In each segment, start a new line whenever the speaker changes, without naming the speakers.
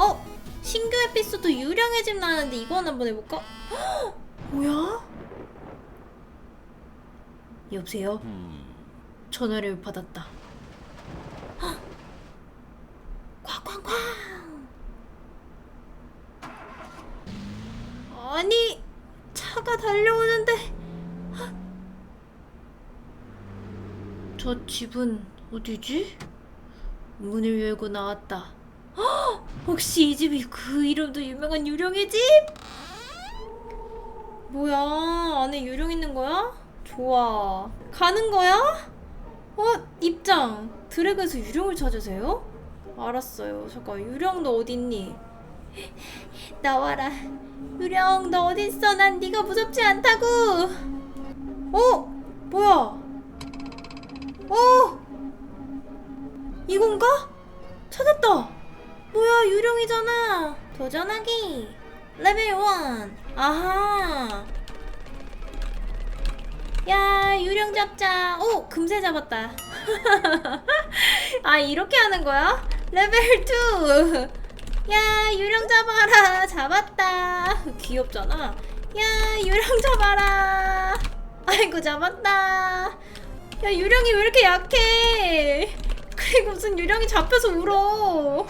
어? 신규 에피소드 유령의 집 나왔는데 이건 한번 해볼까? 헉! 뭐야? 여보세요? 전화를 받았다. 헉! 쾅쾅쾅! 아니 차가 달려오는데 헉! 저 집은 어디지? 문을 열고 나왔다. 헉! 혹시 이 집이 그 이름도 유명한 유령의 집? 뭐야 안에 유령 있는 거야? 좋아 가는 거야? 어 입장 드래그에서 유령을 찾으세요? 알았어요 잠깐 유령 너 어딨니? 나와라 유령 너 어딨어 난 네가 무섭지 않다고 어? 뭐야 어? 이건가? 찾았다 유령이잖아. 도전하기. 레벨 1 아하. 야 유령 잡자. 오 금세 잡았다. 아 이렇게 하는 거야? 레벨 2 야 유령 잡아라. 잡았다. 귀엽잖아. 야 유령 잡아라. 아이고 잡았다. 야 유령이 왜 이렇게 약해? 그리고 무슨 유령이 잡혀서 울어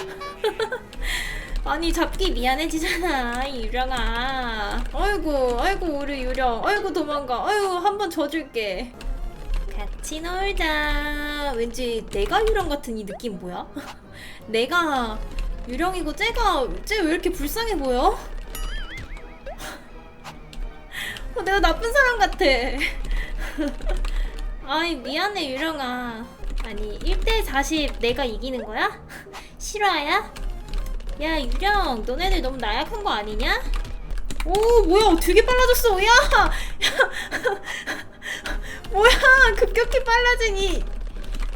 아니 잡기 미안해지잖아 이 유령아 아이고 아이고 우리 유령 아이고 도망가 아이고 한번 져줄게 같이 놀자 왠지 내가 유령 같은 이 느낌 뭐야? 내가 유령이고 쟤가 쟤 왜 이렇게 불쌍해 보여? 어, 내가 나쁜 사람 같아 아이 미안해 유령아 아니 1대 40 내가 이기는 거야? 실화야? 야 유령 너네들 너무 나약한 거 아니냐? 오 뭐야 되게 빨라졌어 야! 뭐야 급격히 빨라진 이,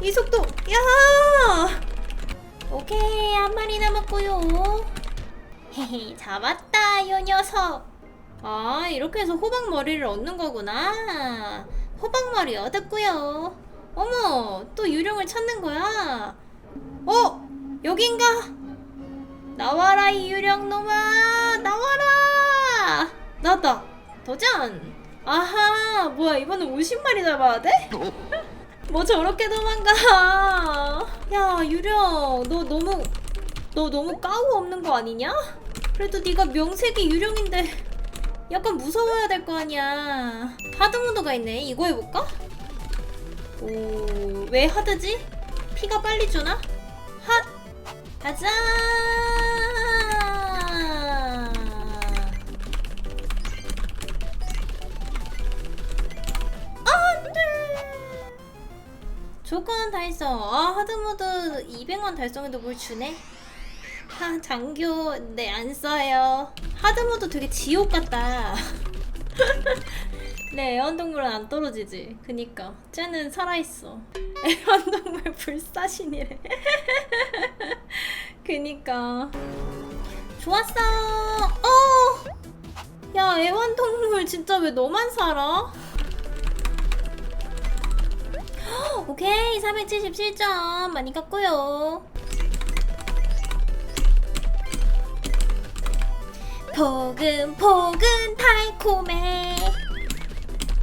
이 속도 야! 오케이 한 마리 남았고요. 헤헤 잡았다 요 녀석. 아 이렇게 해서 호박 머리를 얻는 거구나. 호박 머리 얻었고요. 어머 또 유령을 찾는 거야? 어 여긴가 나와라 이 유령놈아 나와라 나왔다 도전 아하 뭐야 이번엔 50마리 잡아야 돼? 뭐 저렇게 도망가 야 유령 너 너무 너 너무 까우 없는 거 아니냐? 그래도 네가 명색이 유령인데 약간 무서워야 될 거 아니야 하드모드가 있네 이거 해볼까? 오 왜 하드지? 피가 빨리 주나? 핫 가자 조건 달성. 아 하드모드 200만 달성해도 뭘 주네? 하 장교 네 안 써요. 하드모드 되게 지옥 같다. 네 애완동물은 안 떨어지지. 그니까. 쟤는 살아있어. 애완동물 불사신이래. 그니까. 좋았어. 어! 야 애완동물 진짜 왜 너만 살아? 오케이 477점 많이 깎고요. 포근포근 달콤해.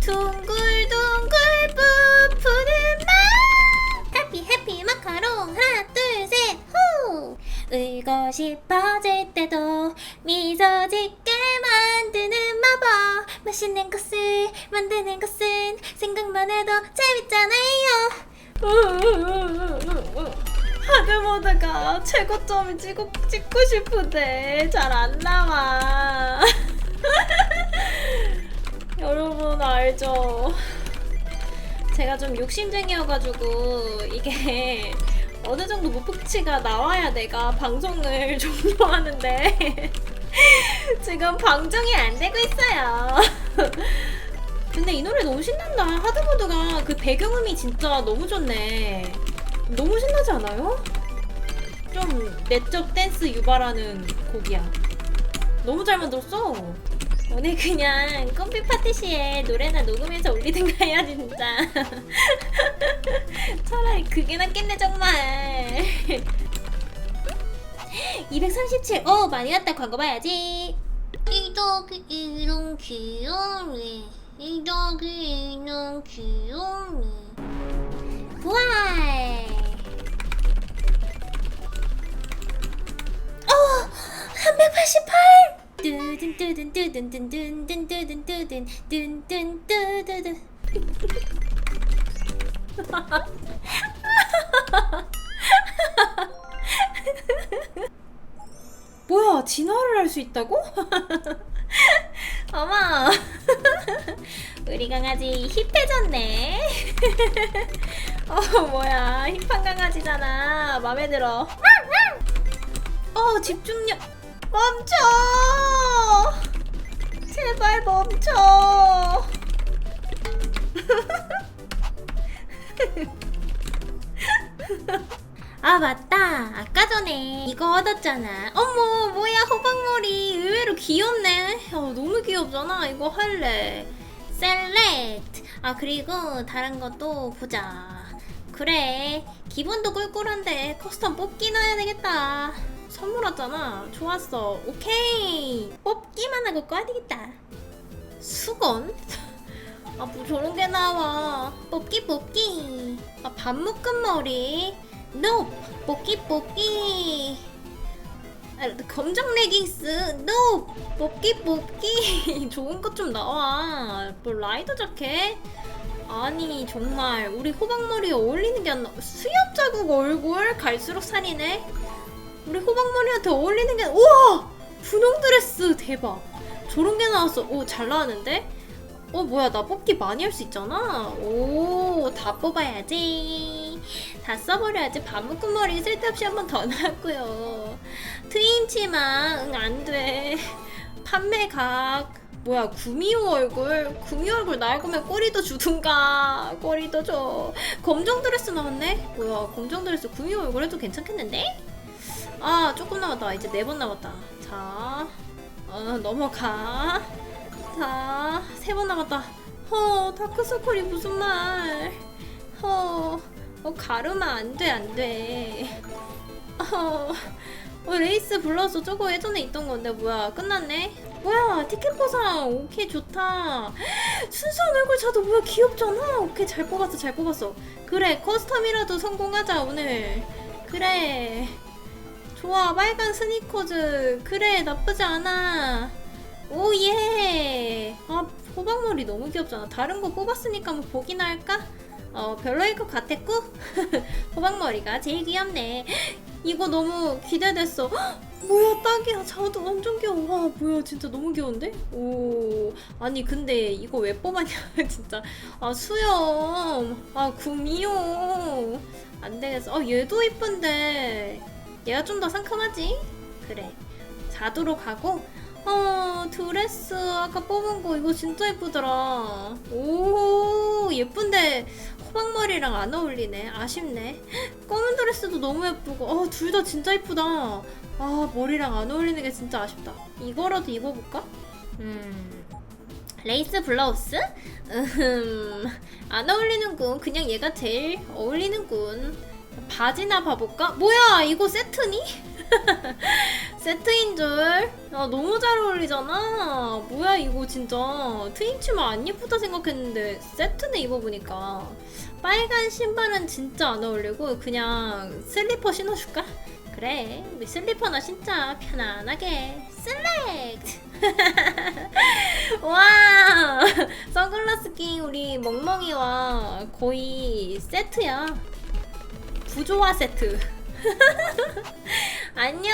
둥글둥글 부푸는 맛. 해피 해피 마카롱. 하나 둘셋후. 울고 싶어질 때도 미소 짓게 만드는 마법. 맛있는 것을 만드는 것은 생각만 해도 재밌잖아요 하드모드가 최고점을 찍고, 찍고 싶은데 잘 안 나와 여러분 알죠? 제가 좀 욕심쟁이여가지고 이게 어느 정도 목표치가 나와야 내가 방송을 종료하는데 지금 방송이 안 되고 있어요. 근데 이 노래 너무 신난다. 하드보드가 그 배경음이 진짜 너무 좋네. 너무 신나지 않아요? 좀 내적 댄스 유발하는 곡이야. 너무 잘 만들었어. 오늘 그냥 컴피 파티시에 노래나 녹음해서 올리든가 해야지 진짜. 차라리 그게 낫겠네 정말. 237. 어, 많이 왔다. 광고 봐야지.
이덕이 이런 귀요미 이덕이 이런 귀요미
부활. 어, 388. 뚜든 뚜든 뚜든 뚜든 뚜든 뚜든 뚜든 뚜든 뚜든 뭐야 진화를 할 수 있다고? 어머 우리 강아지 힙해졌네. 어 뭐야. 힙한 강아지잖아. 맘에 들어. 어 집중력 멈춰. 제발 멈춰. 아 맞다. 아까 전에 이거 얻었잖아. 어머 뭐야. 호박머리. 의외로 귀엽네. 어, 너무 귀엽잖아. 이거 할래 셀렉트 아 그리고 다른 것도 보자. 그래 기분도 꿀꿀한데 커스텀 뽑기 넣어야 되겠다. 선물 왔잖아. 좋았어. 오케이. 뽑기만 하고 꺼야 되겠다. 수건? 아 뭐 저런 게 나와. 뽑기 뽑기. 아 반묶음 머리. 노 뽑기 뽑기. 아, 검정 레깅스 노 뽑기 뽑기. 좋은 것 좀 나와. 뭐 라이더 자켓? 아니 정말 우리 호박머리에 어울리는 게 안 나와 수염 자국 얼굴 갈수록 살이네? 우리 호박머리한테 어울리는 게 우와! 분홍 드레스! 대박. 저런 게 나왔어. 오 잘 나왔는데? 어 뭐야 나 뽑기 많이 할 수 있잖아. 오 다 뽑아야지 다 써버려야지. 반묶음머리 쓸데없이 한 번 더 나왔고요. 트임 치마 응 안돼. 판매각. 뭐야 구미호 얼굴? 구미호 얼굴 나올 거면 꼬리도 주든가. 꼬리도 줘. 검정 드레스 나왔네? 뭐야 검정 드레스 구미호 얼굴 해도 괜찮겠는데? 아 조금 남았다. 이제 네 번 남았다. 자 어, 넘어가. 자, 세 번 남았다. 허, 다크서클이 무슨 말. 허, 어, 가르마 안 돼, 안 돼. 어, 어, 레이스 불러서 저거 예전에 있던 건데, 뭐야, 끝났네? 뭐야, 티켓 보상, 오케이, 좋다. 순수한 얼굴 자도 뭐야, 귀엽잖아. 오케이, 잘 뽑았어, 잘 뽑았어. 그래, 커스텀이라도 성공하자, 오늘. 그래. 좋아, 빨간 스니커즈. 그래, 나쁘지 않아. 오예! 아, 호박머리 너무 귀엽잖아. 다른 거 뽑았으니까 뭐 보기나 할까? 어, 별로일 것 같았고? 호박머리가 제일 귀엽네. 이거 너무 기대됐어. 헉, 뭐야, 딱이야. 자도 완전 귀여워. 와, 뭐야, 진짜 너무 귀여운데? 오, 아니, 근데 이거 왜 뽑았냐, 진짜. 아, 수염. 아, 구미호. 안 되겠어. 아, 얘도 이쁜데. 얘가 좀 더 상큼하지? 그래. 자두로 가고, 어 드레스 아까 뽑은 거 이거 진짜 예쁘더라 오 예쁜데 호박머리랑 안 어울리네 아쉽네 검은 드레스도 너무 예쁘고 어 둘 다 진짜 예쁘다 아 머리랑 안 어울리는 게 진짜 아쉽다 이거라도 입어볼까? 음 레이스 블라우스? 음 안 어울리는군 그냥 얘가 제일 어울리는군 바지나 봐볼까? 뭐야 이거 세트니? 세트인 줄. 아, 너무 잘 어울리잖아. 뭐야, 이거 진짜. 트윈치마 안 예쁘다 생각했는데, 세트네 입어보니까. 빨간 신발은 진짜 안 어울리고, 그냥 슬리퍼 신어줄까? 그래, 우리 슬리퍼나 신자. 편안하게. 슬랙트! 와! 선글라스 낀 우리 멍멍이와 거의 세트야. 부조화 세트. 안녕.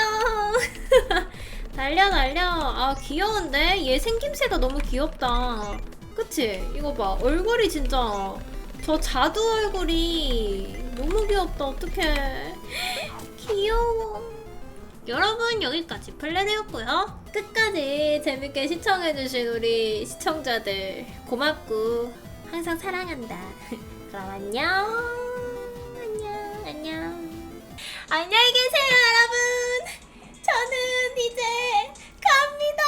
달려 달려. 아 귀여운데 얘 생김새가 너무 귀엽다. 그치? 이거 봐 얼굴이 진짜 저 자두 얼굴이 너무 귀엽다. 어떡해. 귀여워. 여러분 여기까지 플랜이었고요. 끝까지 재밌게 시청해주신 우리 시청자들 고맙고 항상 사랑한다. 그럼 안녕. 안녕 안녕. 안녕히 계세요, 여러분. 저는 이제 갑니다.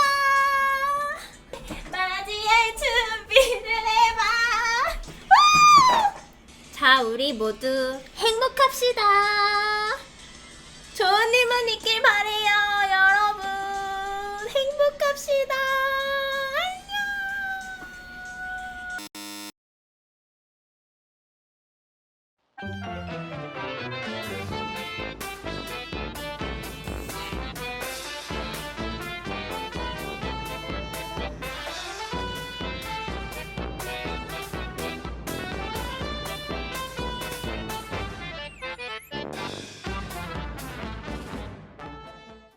맞이할 준비를 해봐. 우! 자, 우리 모두 행복합시다. 좋은 일만 있길 바래요,